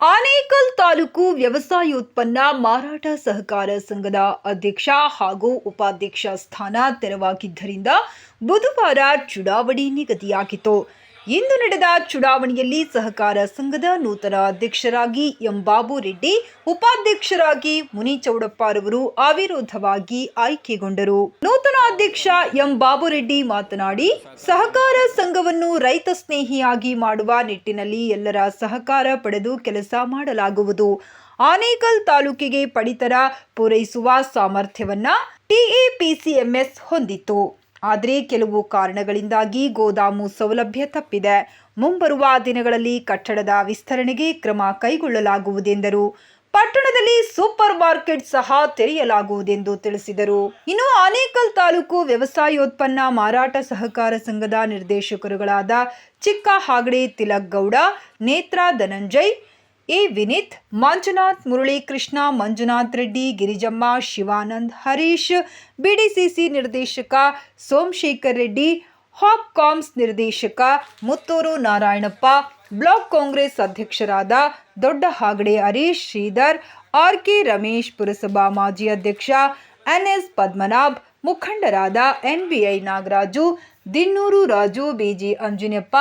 ಆನೇಕಲ್ ತಾಲೂಕು ವ್ಯವಸಾಯೋತ್ಪನ್ನ ಮಾರಾಟ ಸಹಕಾರ ಸಂಘದ ಅಧ್ಯಕ್ಷ ಹಾಗೂ ಉಪಾಧ್ಯಕ್ಷ ಸ್ಥಾನ ತೆರವಾಗಿದ್ದರಿಂದ ಬುಧವಾರ ಚುನಾವಣೆ ನಿಗದಿಯಾಗಿತ್ತು. ಇಂದು ನಡೆದ ಚುನಾವಣೆಯಲ್ಲಿ ಸಹಕಾರ ಸಂಘದ ನೂತನ ಅಧ್ಯಕ್ಷರಾಗಿ ಎಂ ಬಾಬು ರೆಡ್ಡಿ, ಉಪಾಧ್ಯಕ್ಷರಾಗಿ ಮುನಿ ಚೌಡಪ್ಪರವರು ಅವಿರೋಧವಾಗಿ ಆಯ್ಕೆಗೊಂಡರು. ನೂತನ ಅಧ್ಯಕ್ಷ ಎಂ ಬಾಬು ರೆಡ್ಡಿ ಮಾತನಾಡಿ, ಸಹಕಾರ ಸಂಘವನ್ನು ರೈತ ಸ್ನೇಹಿಯಾಗಿ ಮಾಡುವ ನಿಟ್ಟಿನಲ್ಲಿ ಎಲ್ಲರ ಸಹಕಾರ ಪಡೆದು ಕೆಲಸ ಮಾಡಲಾಗುವುದು. ಆನೇಕಲ್ ತಾಲೂಕಿಗೆ ಪಡಿತರ ಪೂರೈಸುವ ಸಾಮರ್ಥ್ಯವನ್ನ ಟಿಎಪಿಸಿಎಂಎಸ್ ಹೊಂದಿತ್ತು. ಆದರೆ ಕೆಲವು ಕಾರಣಗಳಿಂದಾಗಿ ಗೋದಾಮು ಸೌಲಭ್ಯ ತಪ್ಪಿದೆ. ಮುಂಬರುವ ದಿನಗಳಲ್ಲಿ ಕಟ್ಟಡದ ವಿಸ್ತರಣೆಗೆ ಕ್ರಮ ಕೈಗೊಳ್ಳಲಾಗುವುದೆಂದರು. ಪಟ್ಟಣದಲ್ಲಿ ಸೂಪರ್ ಮಾರ್ಕೆಟ್ ಸಹ ತೆರೆಯಲಾಗುವುದೆಂದು ತಿಳಿಸಿದರು. ಇನ್ನು ಆನೇಕಲ್ ತಾಲೂಕು ವ್ಯವಸಾಯೋತ್ಪನ್ನ ಮಾರಾಟ ಸಹಕಾರ ಸಂಘದ ನಿರ್ದೇಶಕರುಗಳಾದ ಚಿಕ್ಕ ಹಾಗಡೆ ತಿಲಕ್ ಗೌಡ ನೇತ್ರ ಧನಂಜಯ್ ಎ ವಿನಿತ್, ಮಂಜುನಾಥ್ ಮುರಳೀಕೃಷ್ಣ, ಮಂಜುನಾಥ್ ರೆಡ್ಡಿ, ಗಿರಿಜಮ್ಮ, ಶಿವಾನಂದ್, ಹರೀಶ್, ಬಿಡಿಸಿಸಿ ನಿರ್ದೇಶಕ ಸೋಮಶೇಖರ್ ರೆಡ್ಡಿ, ಹಾಪ್ಕಾಮ್ಸ್ ನಿರ್ದೇಶಕ ಮುತ್ತೂರು ನಾರಾಯಣಪ್ಪ, ಬ್ಲಾಕ್ ಕಾಂಗ್ರೆಸ್ ಅಧ್ಯಕ್ಷರಾದ ದೊಡ್ಡ ಹಾಗಡೆ ಹರೀಶ್, ಶ್ರೀಧರ್ ಆರ್ ಕೆ ರಮೇಶ್ ಪುರಸಭಾ ಮಾಜಿ ಅಧ್ಯಕ್ಷ ಎನ್ ಎಸ್ ಪದ್ಮನಾಭ್, ಮುಖಂಡರಾದ N B I Nagaraju, Dinnur Raju, B G Anjanappa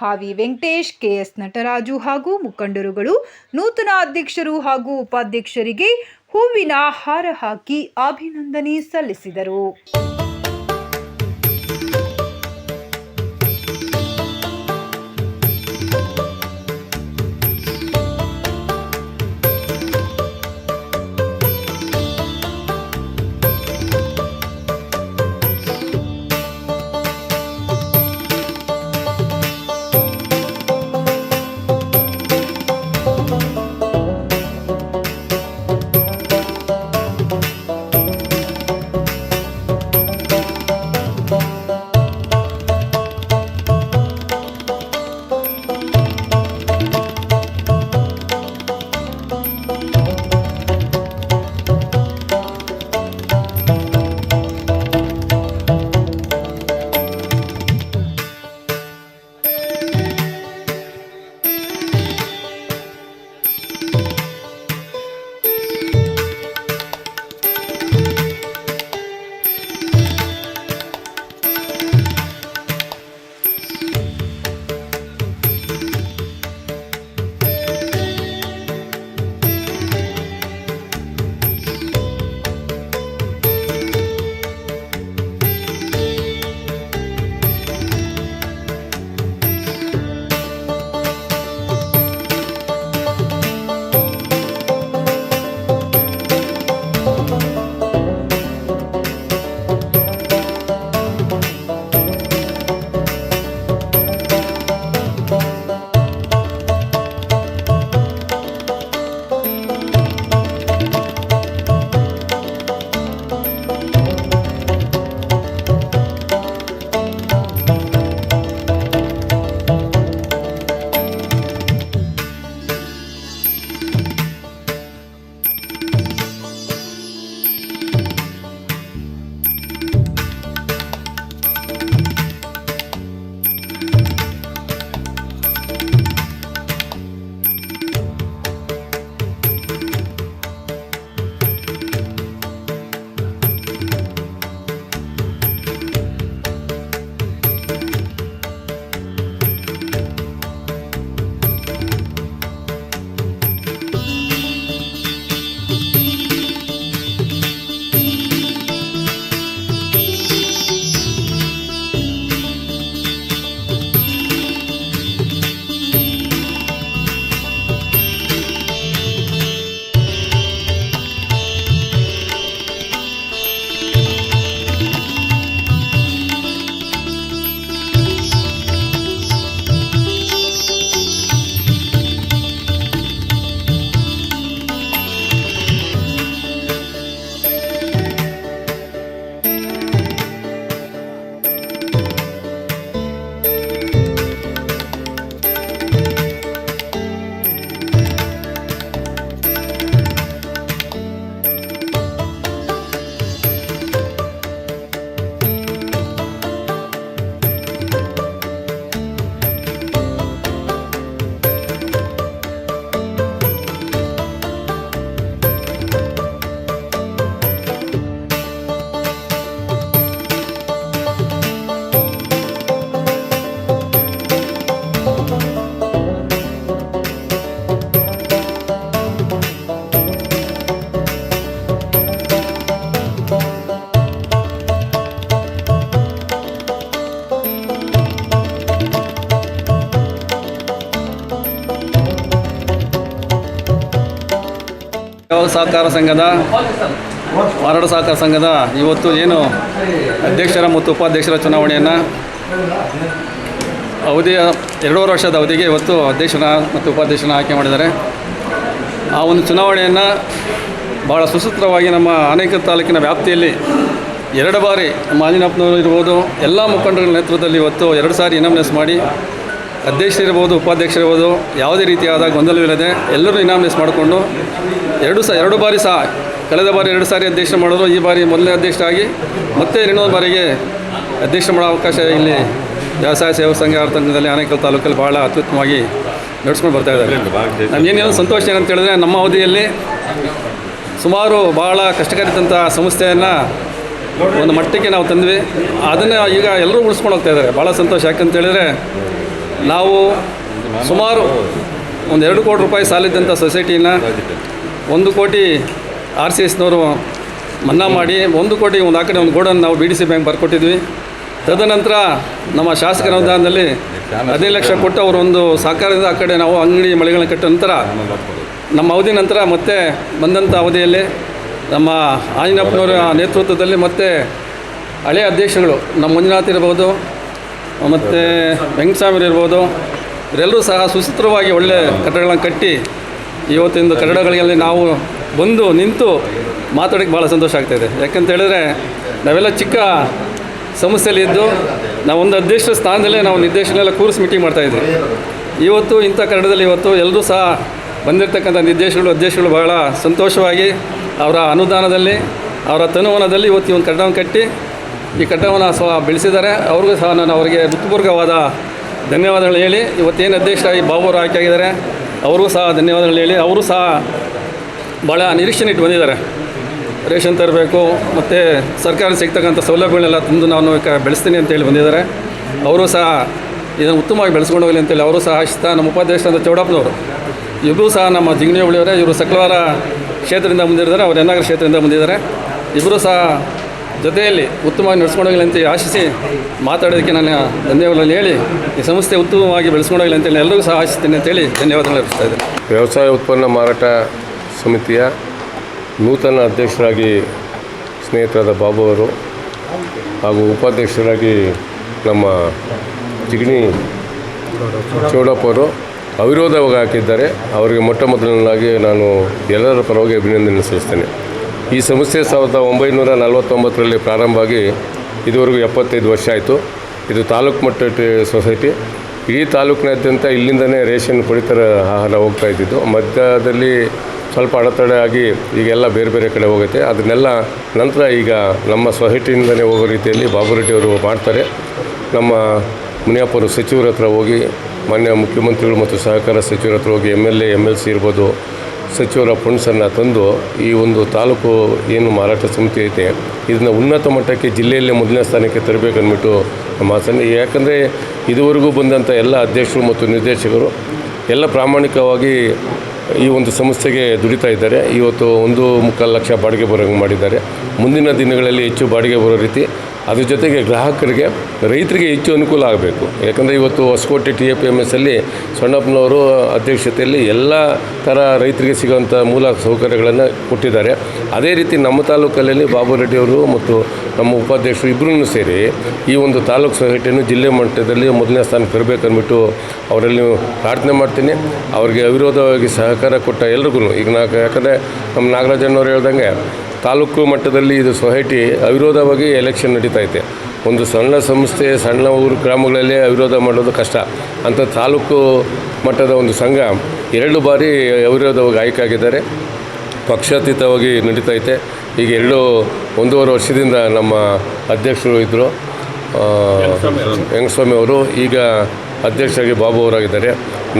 Havi Venkatesh, K S Nataraju ಹಾಗೂ ಮುಖಂಡರುಗಳು, ನೂತನ ಅಧ್ಯಕ್ಷರು ಹಾಗೂ ಉಪಾಧ್ಯಕ್ಷರಿಗೆ ಹೂವಿನ ಹಾರ ಹಾಕಿ ಅಭಿನಂದನೆ ಸಲ್ಲಿಸಿದರು. ಸಹಕಾರ ಸಂಘದ ಮಾರಾಟ ಸಹಕಾರ ಸಂಘದ ಇವತ್ತು ಏನು ಅಧ್ಯಕ್ಷರ ಮತ್ತು ಉಪಾಧ್ಯಕ್ಷರ ಚುನಾವಣೆಯನ್ನು ಅವಧಿಯ ಎರಡೂವರೆ ವರ್ಷದ ಅವಧಿಗೆ ಇವತ್ತು ಅಧ್ಯಕ್ಷನ ಮತ್ತು ಉಪಾಧ್ಯಕ್ಷನ ಆಯ್ಕೆ ಮಾಡಿದ್ದಾರೆ. ಆ ಒಂದು ಚುನಾವಣೆಯನ್ನು ಭಾಳ ಸುಸೂತ್ರವಾಗಿ ನಮ್ಮ ಅನೇಕ ತಾಲೂಕಿನ ವ್ಯಾಪ್ತಿಯಲ್ಲಿ ಎರಡು ಬಾರಿ ಮಾಜಿನಪ್ಪನವರು ಇರ್ಬೋದು, ಎಲ್ಲ ಮುಖಂಡರ ನೇತೃತ್ವದಲ್ಲಿ ಇವತ್ತು ಎರಡು ಸಾರಿ ಇನಾಮಿನೇಸ್ ಮಾಡಿ ಅಧ್ಯಕ್ಷರಿರ್ಬೋದು ಉಪಾಧ್ಯಕ್ಷರಿರ್ಬೋದು ಯಾವುದೇ ರೀತಿಯಾದ ಗೊಂದಲವಿಲ್ಲದೆ ಎಲ್ಲರೂ ಇನಾಮಿನೇಸ್ ಮಾಡಿಕೊಂಡು ಎರಡು ಸಹ ಎರಡು ಬಾರಿ ಸಹ ಕಳೆದ ಬಾರಿ ಎರಡು ಸಾರಿ ಅಧ್ಯಕ್ಷ ಮಾಡಿದ್ರು ಈ ಬಾರಿ ಮೊದಲನೇ ಅಧ್ಯಕ್ಷರಾಗಿ ಮತ್ತೆ ಇನ್ನೊಂದು ಬಾರಿಗೆ ಅಧ್ಯಕ್ಷ ಮಾಡೋ ಅವಕಾಶ ಇಲ್ಲಿ ವ್ಯವಸಾಯ ಸೇವಾ ಸಂಘ ಸಂಘದಲ್ಲಿ ಆನೇಕಲ್ ತಾಲೂಕಲ್ಲಿ ಭಾಳ ಅತ್ಯುತ್ತಮವಾಗಿ ನಡೆಸ್ಕೊಂಡು ಬರ್ತಾ ಇದ್ದಾರೆ. ನಮಗೇನೇನು ಸಂತೋಷ ಏನಂತ ಹೇಳಿದ್ರೆ ನಮ್ಮ ಅವಧಿಯಲ್ಲಿ ಸುಮಾರು ಭಾಳ ಕಷ್ಟಕರಿದ್ದಂಥ ಸಂಸ್ಥೆಯನ್ನು ಒಂದು ಮಟ್ಟಕ್ಕೆ ನಾವು ತಂದ್ವಿ. ಅದನ್ನು ಈಗ ಎಲ್ಲರೂ ಉಳಿಸ್ಕೊಂಡು ಹೋಗ್ತಾ ಇದ್ದಾರೆ. ಭಾಳ ಸಂತೋಷ. ಯಾಕಂತ ಹೇಳಿದ್ರೆ ನಾವು ಸುಮಾರು ಒಂದು ಎರಡು ಕೋಟಿ ರೂಪಾಯಿ ಸಾಲಿದ್ದಂಥ ಸೊಸೈಟಿನ ಒಂದು ಕೋಟಿ ಆರ್ ಸಿ ಎಸ್ನವರು ಮನ್ನಾ ಮಾಡಿ ಒಂದು ಕೋಟಿ ಒಂದು ಆ ಕಡೆ ಒಂದು ಗೋಡನ್ ನಾವು ಬಿ ಡಿ ಸಿ ಬ್ಯಾಂಕ್ ಬರ್ಕೊಟ್ಟಿದ್ವಿ. ತದನಂತರ ನಮ್ಮ ಶಾಸಕರ ಅನುದಾನದಲ್ಲಿ ಹದಿನೈದು ಲಕ್ಷ ಕೊಟ್ಟು ಒಂದು ಸಹಕಾರದಿಂದ ಆ ಕಡೆ ನಾವು ಅಂಗಡಿ ಮಳೆಗಳನ್ನು ಕಟ್ಟ ನಂತರ ನಮ್ಮ ಅವಧಿ ನಂತರ ಮತ್ತೆ ಬಂದಂಥ ಅವಧಿಯಲ್ಲಿ ನಮ್ಮ ಆಂಜನಪ್ಪನವರ ನೇತೃತ್ವದಲ್ಲಿ ಮತ್ತೆ ಹಳೆಯ ಅಧ್ಯಕ್ಷಗಳು ನಮ್ಮ ಮಂಜುನಾಥ್ ಇರ್ಬೋದು ಮತ್ತು ವೆಂಕಟಸ್ವಾಮಿ ಇರ್ಬೋದು. ಇವರೆಲ್ಲರೂ ಸಹ ಸುಸೂತ್ರವಾಗಿ ಒಳ್ಳೆ ಕಟ್ಟಡಗಳನ್ನು ಕಟ್ಟಿ ಇವತ್ತಿಂದು ಕಟ್ಟಡಗಳಲ್ಲಿ ನಾವು ಬಂದು ನಿಂತು ಮಾತಾಡೋಕ್ಕೆ ಭಾಳ ಸಂತೋಷ ಆಗ್ತಾಯಿದೆ ಯಾಕಂತ ಹೇಳಿದ್ರೆ ನಾವೆಲ್ಲ ಚಿಕ್ಕ ಸಮಸ್ಯೆಯಲ್ಲಿ ಇದ್ದು ನಾವು ಒಂದು ಅಧ್ಯಕ್ಷ ಸ್ಥಾನದಲ್ಲೇ ನಾವು ನಿರ್ದೇಶನೆಲ್ಲ ಕೂರಿಸಿ ಮೀಟಿಂಗ್ ಮಾಡ್ತಾಯಿದ್ವಿ ಇವತ್ತು ಇಂಥ ಕನ್ನಡದಲ್ಲಿ ಇವತ್ತು ಎಲ್ಲರೂ ಸಹ ಬಂದಿರತಕ್ಕಂಥ ನಿರ್ದೇಶಕರು ಅಧ್ಯಕ್ಷಗಳು ಬಹಳ ಸಂತೋಷವಾಗಿ ಅವರ ಅನುದಾನದಲ್ಲಿ, ಅವರ ತನುವನದಲ್ಲಿ ಇವತ್ತು ಒಂದು ಕಟ್ಟಡವನ್ನು ಕಟ್ಟಿ ಈ ಕಟ್ಟವನ್ನು ಸಹ ಬೆಳೆಸಿದ್ದಾರೆ. ಅವ್ರಿಗೂ ಸಹ ನಾನು ಅವರಿಗೆ ಹೃತ್ಪೂರ್ವಕವಾದ ಧನ್ಯವಾದಗಳು ಹೇಳಿ. ಇವತ್ತೇನು ಅಧ್ಯಕ್ಷರಾಗಿ ಬಾಬು ಅವರು ಆಯ್ಕೆ ಆಗಿದ್ದಾರೆ ಅವ್ರಿಗೂ ಸಹ ಧನ್ಯವಾದಗಳು ಹೇಳಿ. ಅವರು ಸಹ ಭಾಳ ನಿರೀಕ್ಷೆ ಇಟ್ಟು ಬಂದಿದ್ದಾರೆ. ರೇಷನ್ ತರಬೇಕು, ಮತ್ತು ಸರ್ಕಾರ ಸಿಗ್ತಕ್ಕಂಥ ಸೌಲಭ್ಯಗಳೆಲ್ಲ ತಂದು ನಾನು ಬೆಳೆಸ್ತೀನಿ ಅಂತೇಳಿ ಬಂದಿದ್ದಾರೆ. ಅವರು ಸಹ ಇದನ್ನು ಉತ್ತಮವಾಗಿ ಬೆಳೆಸ್ಕೊಂಡು ಹೋಗಲಿ ಅಂತೇಳಿ ಅವರು ಸಹ ಆಶಿಸ್ತಾ, ನಮ್ಮ ಉಪಾಧ್ಯಕ್ಷರಾದ ಚೌಡಪ್ಪನವರು ಇಬ್ಬರೂ ಸಹ ನಮ್ಮ ಜಿಂಗಣಿ ಹುಳಿಯವರೇ ಇವರು ಸಕಲವಾರ ಕ್ಷೇತ್ರದಿಂದ ಬಂದಿದ್ದಾರೆ ಅವರು ಎನ್ನಾಗರ ಕ್ಷೇತ್ರದಿಂದ ಬಂದಿದ್ದಾರೆ. ಇಬ್ಬರೂ ಸಹ ಜೊತೆಯಲ್ಲಿ ಉತ್ತಮವಾಗಿ ನಡೆಸ್ಕೊಂಡೋಗಲಿ ಅಂತ ಆಶಿಸಿ ಮಾತಾಡೋದಕ್ಕೆ ನಾನು ಧನ್ಯವಾದಗಳು ಹೇಳಿ ಈ ಸಂಸ್ಥೆ ಉತ್ತಮವಾಗಿ ಬೆಳೆಸ್ಕೊಂಡೋಗಲಿ ಅಂತೇಳಿ ಎಲ್ಲರಿಗೂ ಸಹ ಆಶಿಸ್ತೀನಿ ಅಂತೇಳಿ ಧನ್ಯವಾದಗಳು ಅರ್ಪಿಸ್ತಾ ಇದ್ದೀನಿ. ವ್ಯವಸಾಯ ಉತ್ಪನ್ನ ಮಾರಾಟ ಸಮಿತಿಯ ನೂತನ ಅಧ್ಯಕ್ಷರಾಗಿ ಸ್ನೇಹಿತರಾದ ಬಾಬು ಅವರು ಹಾಗೂ ಉಪಾಧ್ಯಕ್ಷರಾಗಿ ನಮ್ಮ ಜಿಗಣಿ ಚೌಡಪ್ಪ ಅವರು ಅವಿರೋಧವಾಗಿ ಹಾಕಿದ್ದಾರೆ. ಅವರಿಗೆ ಮೊಟ್ಟ ಮೊದಲನೇದಾಗಿ ನಾನು ಎಲ್ಲರ ಪರವಾಗಿ ಅಭಿನಂದನೆ ಸಲ್ಲಿಸ್ತೇನೆ. ಈ ಸಂಸ್ಥೆ ಸಾವಿರದ ಒಂಬೈನೂರ ನಲವತ್ತೊಂಬತ್ತರಲ್ಲಿ ಪ್ರಾರಂಭ ಆಗಿ ಇದುವರೆಗೂ ಎಪ್ಪತ್ತೈದು ವರ್ಷ ಆಯಿತು. ಇದು ತಾಲೂಕು ಮಟ್ಟದ ಸೊಸೈಟಿ. ಇಡೀ ತಾಲೂಕಿನಾದ್ಯಂತ ಇಲ್ಲಿಂದನೇ ರೇಷನ್ ಪಡಿತರ ಆಹಾರ ಹೋಗ್ತಾ ಇದ್ದಿದ್ದು. ಮಧ್ಯದಲ್ಲಿ ಸ್ವಲ್ಪ ಅಡೆತಡೆ ಆಗಿ ಈಗೆಲ್ಲ ಬೇರೆ ಬೇರೆ ಕಡೆ ಹೋಗುತ್ತೆ. ಅದನ್ನೆಲ್ಲ ನಂತರ ಈಗ ನಮ್ಮ ಸೊಸೈಟಿಯಿಂದಲೇ ಹೋಗೋ ರೀತಿಯಲ್ಲಿ ಬಾಬುರೆಡ್ಡಿಯವರು ಮಾಡ್ತಾರೆ. ನಮ್ಮ ಮುನಿಯಪ್ಪರು ಸಚಿವರ ಹತ್ರ ಹೋಗಿ ಮಾನ್ಯ ಮುಖ್ಯಮಂತ್ರಿಗಳು ಮತ್ತು ಸಹಕಾರ ಸಚಿವರ ಹತ್ರ ಹೋಗಿ M L A M L C ಇರ್ಬೋದು. ಸಚಿವರ ಫಂಡ್ಸನ್ನು ತಂದು ಈ ಒಂದು ತಾಲೂಕು ಏನು ಮಾರಾಟ ಸಮಿತಿ ಐತೆ, ಇದನ್ನು ಉನ್ನತ ಮಟ್ಟಕ್ಕೆ ಜಿಲ್ಲೆಯಲ್ಲೇ ಮೊದಲನೇ ಸ್ಥಾನಕ್ಕೆ ತರಬೇಕಂದ್ಬಿಟ್ಟು ನಮ್ಮ ಆಸನ ಯಾಕಂದರೆ ಇದುವರೆಗೂ ಬಂದಂಥ ಎಲ್ಲ ಅಧ್ಯಕ್ಷರು ಮತ್ತು ನಿರ್ದೇಶಕರು ಎಲ್ಲ ಪ್ರಾಮಾಣಿಕವಾಗಿ ಈ ಒಂದು ಸಮಸ್ಯೆಗೆ ದುಡಿತಾ ಇದ್ದಾರೆ. ಇವತ್ತು ಒಂದು ಮುಕ್ಕಾಲು ಲಕ್ಷ ಬಾಡಿಗೆ ಬರೋಂಗೆ ಮಾಡಿದ್ದಾರೆ. ಮುಂದಿನ ದಿನಗಳಲ್ಲಿ ಹೆಚ್ಚು ಬಾಡಿಗೆ ಬರೋ ರೀತಿ ಅದ್ರ ಜೊತೆಗೆ ಗ್ರಾಹಕರಿಗೆ ರೈತರಿಗೆ ಹೆಚ್ಚು ಅನುಕೂಲ ಆಗಬೇಕು. ಯಾಕಂದರೆ ಇವತ್ತು Hosakote T A P M ಎಸ್ಸಲ್ಲಿ ಸೊಣ್ಣಪ್ಪನವರು ಅಧ್ಯಕ್ಷತೆಯಲ್ಲಿ ಎಲ್ಲ ಥರ ರೈತರಿಗೆ ಸಿಗುವಂಥ ಮೂಲ ಸೌಕರ್ಯಗಳನ್ನು ಕೊಟ್ಟಿದ್ದಾರೆ. ಅದೇ ರೀತಿ ನಮ್ಮ ತಾಲೂಕಲ್ಲಿ ಬಾಬು ರೆಡ್ಡಿಯವರು ಮತ್ತು ನಮ್ಮ ಉಪಾಧ್ಯಕ್ಷರು ಇಬ್ಬರೂ ಸೇರಿ ಈ ಒಂದು ತಾಲೂಕು ಸೊಸೈಟಿಯನ್ನು ಜಿಲ್ಲೆ ಮಟ್ಟದಲ್ಲಿ ಮೊದಲನೇ ಸ್ಥಾನಕ್ಕೆ ತರಬೇಕಂದ್ಬಿಟ್ಟು ಅವರಲ್ಲಿ ಪ್ರಾರ್ಥನೆ ಮಾಡ್ತೀನಿ. ಅವರಿಗೆ ಅವಿರೋಧವಾಗಿ ಸಹಕಾರ ಕೊಟ್ಟ ಎಲ್ರಿಗೂ ಈಗ ನಾ ಯಾಕಂದರೆ ನಮ್ಮ ನಾಗರಾಜನವರು ಹೇಳ್ದಂಗೆ ತಾಲೂಕು ಮಟ್ಟದಲ್ಲಿ ಇದು ಸೊಸೈಟಿ ಅವಿರೋಧವಾಗಿ ಎಲೆಕ್ಷನ್ ನಡೀತಾ ಐತೆ. ಒಂದು ಸಣ್ಣ ಸಂಸ್ಥೆ ಸಣ್ಣ ಊರು ಗ್ರಾಮಗಳಲ್ಲಿ ಅವಿರೋಧ ಮಾಡೋದು ಕಷ್ಟ. ಅಂತ ತಾಲೂಕು ಮಟ್ಟದ ಒಂದು ಸಂಘ ಎರಡು ಬಾರಿ ಅವಿರೋಧವಾಗಿ ಆಯ್ಕೆ ಆಗಿದ್ದಾರೆ. ಪಕ್ಷಾತೀತವಾಗಿ ನಡೀತಾ ಐತೆ. ಈಗ ಎರಡು ಒಂದೂವರೆ ವರ್ಷದಿಂದ ನಮ್ಮ ಅಧ್ಯಕ್ಷರು ಇದ್ದರು ವೆಂಕಟಸ್ವಾಮಿ ಅವರು. ಈಗ ಅಧ್ಯಕ್ಷರಾಗಿ ಬಾಬು ಅವರಾಗಿದ್ದಾರೆ.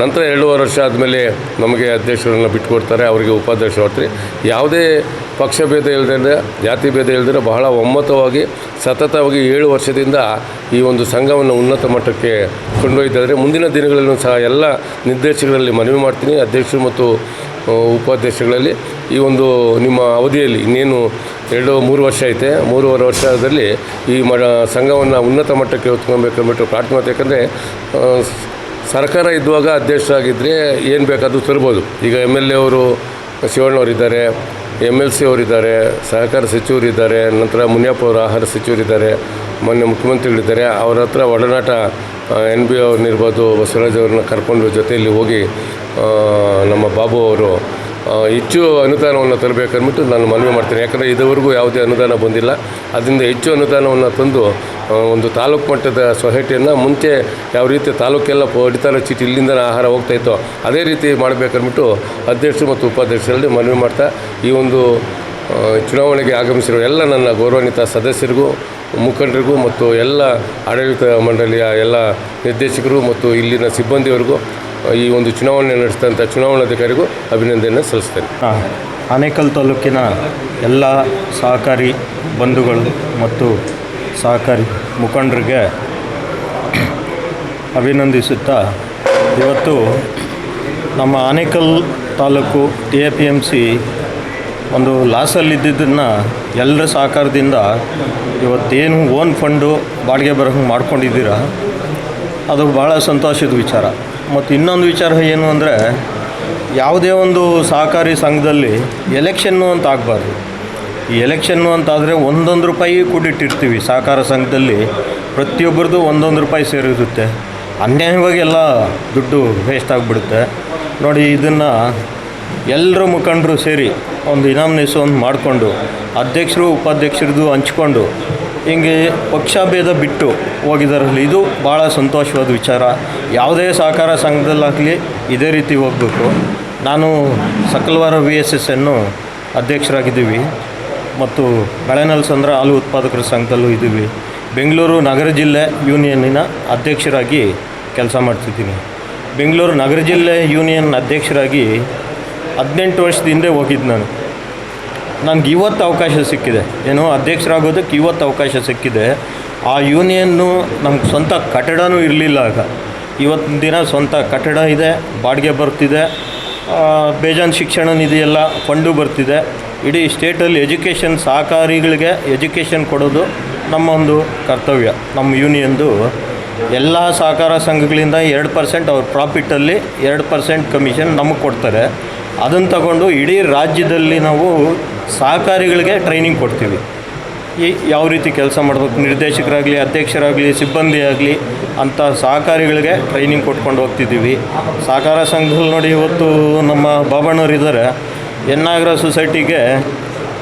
ನಂತರ ಎರಡೂವರೆ ವರ್ಷ ಆದಮೇಲೆ ನಮಗೆ ಅಧ್ಯಕ್ಷರನ್ನು ಬಿಟ್ಟುಕೊಡ್ತಾರೆ ಅವರಿಗೆ ಉಪಾಧ್ಯಕ್ಷ ಮಾಡ್ತಾರೆ. ಯಾವುದೇ ಪಕ್ಷ ಭೇದ ಇಲ್ಲದೆ ಜಾತಿ ಭೇದ ಇಲ್ಲದೆ ಬಹಳ ಒಮ್ಮತವಾಗಿ, ಸತತವಾಗಿ ಏಳು ವರ್ಷದಿಂದ ಈ ಒಂದು ಸಂಘವನ್ನು ಉನ್ನತ ಮಟ್ಟಕ್ಕೆ ಕೊಂಡೊಯ್ದಿದ್ದಾರೆ ಮುಂದಿನ ದಿನಗಳಲ್ಲೂ ಸಹ ಎಲ್ಲ ನಿರ್ದೇಶಕರಲ್ಲಿ ಮನವಿ ಮಾಡ್ತೀನಿ. ಅಧ್ಯಕ್ಷರು ಮತ್ತು ಉಪಾಧ್ಯಕ್ಷಗಳಲ್ಲಿ ಈ ಒಂದು ನಿಮ್ಮ ಅವಧಿಯಲ್ಲಿ ಇನ್ನೇನು ಎರಡು ಮೂರು ವರ್ಷ ಐತೆ, ಮೂರುವರೆ ವರ್ಷದಲ್ಲಿ ಈ ಮ ಸಂಘವನ್ನು ಉನ್ನತ ಮಟ್ಟಕ್ಕೆ ಹೊತ್ಕೊಬೇಕಂದ್ಬಿಟ್ಟು ಪ್ರಾರ್ಥನೆ ಯಾಕಂದರೆ ಸರ್ಕಾರ ಇದ್ದಾಗ ಅಧ್ಯಕ್ಷರಾಗಿದ್ದರೆ ಏನು ಬೇಕಾದರೂ ತರ್ಬೋದು. ಈಗ ಎಂ ಎಲ್ ಎ ಅವರು ಶಿವಣ್ಣವರಿದ್ದಾರೆ ಎಂ ಎಲ್ ಸಿ ಅವರಿದ್ದಾರೆ, ಸಹಕಾರ ಸಚಿವರಿದ್ದಾರೆ, ನಂತರ ಮುನಿಯಪ್ಪ ಅವರು ಆಹಾರ ಸಚಿವರಿದ್ದಾರೆ, ಮೊನ್ನೆ ಮುಖ್ಯಮಂತ್ರಿಗಳಿದ್ದಾರೆ, ಅವರ ಹತ್ರ ಒಡನಾಟ ಎನ್ ಬಿ ಅವ್ರನ್ನಿರ್ಬೋದು ಬಸವರಾಜ್ ಅವ್ರನ್ನ ಕರ್ಕೊಂಡು ಜೊತೆಯಲ್ಲಿ ಹೋಗಿ ನಮ್ಮ ಬಾಬು ಅವರು ಹೆಚ್ಚು ಅನುದಾನವನ್ನು ತರಬೇಕಂದ್ಬಿಟ್ಟು ನಾನು ಮನವಿ ಮಾಡ್ತೀನಿ. ಯಾಕಂದರೆ ಇದುವರೆಗೂ ಯಾವುದೇ ಅನುದಾನ ಬಂದಿಲ್ಲ. ಅದರಿಂದ ಹೆಚ್ಚು ಅನುದಾನವನ್ನು ತಂದು ಒಂದು ತಾಲೂಕು ಮಟ್ಟದ ಸೊಸೈಟಿಯನ್ನು ಮುಂಚೆ ಯಾವ ರೀತಿ ತಾಲೂಕೆಲ್ಲ ಪಡಿತಾರ ಚೀಟಿ ಇಲ್ಲಿಂದ ಆಹಾರ ಹೋಗ್ತಾಯಿತ್ತೋ ಅದೇ ರೀತಿ ಮಾಡಬೇಕಂದ್ಬಿಟ್ಟು ಅಧ್ಯಕ್ಷರು ಮತ್ತು ಉಪಾಧ್ಯಕ್ಷರಲ್ಲಿ ಮನವಿ ಮಾಡ್ತಾ, ಈ ಒಂದು ಚುನಾವಣೆಗೆ ಆಗಮಿಸಿರುವ ಎಲ್ಲ ನನ್ನ ಗೌರವಾನ್ವಿತ ಸದಸ್ಯರಿಗೂ, ಮುಖಂಡರಿಗೂ ಮತ್ತು ಎಲ್ಲ ಆಡಳಿತ ಮಂಡಳಿಯ ಎಲ್ಲ ನಿರ್ದೇಶಕರು ಮತ್ತು ಇಲ್ಲಿನ ಸಿಬ್ಬಂದಿಯವರಿಗೂ ಈ ಒಂದು ಚುನಾವಣೆ ನಡೆಸಿದಂಥ ಚುನಾವಣಾಧಿಕಾರಿಗೂ ಅಭಿನಂದನೆ ಸಲ್ಲಿಸ್ತೇನೆ. ಆನೇಕಲ್ ತಾಲೂಕಿನ ಎಲ್ಲ ಸಹಕಾರಿ ಬಂಧುಗಳು ಮತ್ತು ಸಹಕಾರಿ ಮುಖಂಡರಿಗೆ ಅಭಿನಂದಿಸುತ್ತಾ ಇವತ್ತು ನಮ್ಮ Anekal taluk T A P M C ಒಂದು ಲಾಸಲ್ಲಿದ್ದನ್ನು ಎಲ್ಲರ ಸಹಕಾರದಿಂದ ಇವತ್ತೇನು ಓನ್ ಫಂಡು ಬಾಡಿಗೆ ಬರೋಂಗೆ ಮಾಡ್ಕೊಂಡಿದ್ದೀರಾ, ಅದು ಭಾಳ ಸಂತೋಷದ ವಿಚಾರ. ಮತ್ತು ಇನ್ನೊಂದು ವಿಚಾರ ಏನು ಅಂದರೆ, ಯಾವುದೇ ಒಂದು ಸಹಕಾರಿ ಸಂಘದಲ್ಲಿ ಎಲೆಕ್ಷನ್ನು ಅಂತ ಆಗಬಾರ್ದು. ಈ ಎಲೆಕ್ಷನ್ನು ಅಂತಾದರೆ ಒಂದೊಂದು ರೂಪಾಯಿ ಕೂಡಿಟ್ಟಿರ್ತೀವಿ ಸಹಕಾರ ಸಂಘದಲ್ಲಿ. ಪ್ರತಿಯೊಬ್ಬರದು ಒಂದೊಂದು ರೂಪಾಯಿ ಸೇರಿರುತ್ತೆ. ಅನ್ಯಾಯವಾಗಿ ಎಲ್ಲ ದುಡ್ಡು ವೇಸ್ಟ್ ಆಗಿಬಿಡುತ್ತೆ. ನೋಡಿ, ಇದನ್ನು ಎಲ್ಲರೂ ಮುಖಂಡರು ಸೇರಿ ಒಂದು ಇನಾಮಿನೇಷನ್ ಮಾಡಿಕೊಂಡು, ಅಧ್ಯಕ್ಷರು, ಉಪಾಧ್ಯಕ್ಷರದು ಹಂಚ್ಕೊಂಡು ಹಿಂಗೆ ಪಕ್ಷಭೇದ ಬಿಟ್ಟು ಹೋಗಿದಾರಲ್ಲಿ ಇದು ಭಾಳ ಸಂತೋಷವಾದ ವಿಚಾರ. ಯಾವುದೇ ಸಹಕಾರ ಸಂಘದಲ್ಲಾಗಲಿ ಇದೇ ರೀತಿ ಹೋಗಬೇಕು. ನಾನು ಸಕಲವಾರ ವಿ ಎಸ್ ಎಸ್ ಅನ್ನು ಅಧ್ಯಕ್ಷರಾಗಿದ್ದೀವಿ. ಮತ್ತು ಬೆಳೆನಲ್ಸಂದ್ರ ಹಾಲು ಉತ್ಪಾದಕರ ಸಂಘದಲ್ಲೂ ಇದ್ದೀವಿ. ಬೆಂಗಳೂರು ನಗರ ಜಿಲ್ಲೆ ಯೂನಿಯನ್ನಿನ ಅಧ್ಯಕ್ಷರಾಗಿ ಕೆಲಸ ಮಾಡ್ತಿದ್ದೀನಿ. ಬೆಂಗಳೂರು ನಗರ ಜಿಲ್ಲೆ ಯೂನಿಯನ್ ಅಧ್ಯಕ್ಷರಾಗಿ ಹದಿನೆಂಟು ವರ್ಷದ ಹಿಂದೆ ಹೋಗಿದ್ದು ನಾನು. ನನಗೆ ಇವತ್ತು ಅವಕಾಶ ಸಿಕ್ಕಿದೆ. ಏನು ಅಧ್ಯಕ್ಷರಾಗೋದಕ್ಕೆ ಇವತ್ತು ಅವಕಾಶ ಸಿಕ್ಕಿದೆ. ಆ ಯೂನಿಯನ್ನು ನಮ್ಗೆ ಸ್ವಂತ ಕಟ್ಟಡವೂ ಇರಲಿಲ್ಲ ಆಗ. ಇವತ್ತಿನ ದಿನ ಸ್ವಂತ ಕಟ್ಟಡ ಇದೆ, ಬಾಡಿಗೆ ಬರ್ತಿದೆ ಬೇಜಾನ್ ಶಿಕ್ಷಣ ನಿಧಿಯೆಲ್ಲ ಫಂಡು ಬರ್ತಿದೆ. ಇಡೀ ಸ್ಟೇಟಲ್ಲಿ ಎಜುಕೇಷನ್ ಸಹಕಾರಿಗಳಿಗೆ ಎಜುಕೇಷನ್ ಕೊಡೋದು ನಮ್ಮ ಒಂದು ಕರ್ತವ್ಯ. ನಮ್ಮ ಯೂನಿಯನ್ದು ಎಲ್ಲ ಸಹಕಾರ ಸಂಘಗಳಿಂದ ಎರಡು ಪರ್ಸೆಂಟ್ ಅವ್ರ ಪ್ರಾಫಿಟಲ್ಲಿ ಎರಡು ಪರ್ಸೆಂಟ್ ಕಮಿಷನ್ ನಮಗೆ ಕೊಡ್ತಾರೆ. ಅದನ್ನು ತಗೊಂಡು ಇಡೀ ರಾಜ್ಯದಲ್ಲಿ ನಾವು ಸಹಕಾರಿಗಳಿಗೆ ಟ್ರೈನಿಂಗ್ ಕೊಡ್ತೀವಿ. ಈ ಯಾವ ರೀತಿ ಕೆಲಸ ಮಾಡಬೇಕು, ನಿರ್ದೇಶಕರಾಗಲಿ, ಅಧ್ಯಕ್ಷರಾಗಲಿ, ಸಿಬ್ಬಂದಿ ಆಗಲಿ, ಅಂಥ ಸಹಕಾರಿಗಳಿಗೆ ಟ್ರೈನಿಂಗ್ ಕೊಟ್ಕೊಂಡು ಹೋಗ್ತಿದ್ದೀವಿ. ಸಹಕಾರ ಸಂಘದಲ್ಲಿ ನೋಡಿ ಇವತ್ತು ನಮ್ಮ ಬಾಬಣ್ಣವ್ರು ಇದ್ದಾರೆ. ಎನ್ನಾಗರ ಸೊಸೈಟಿಗೆ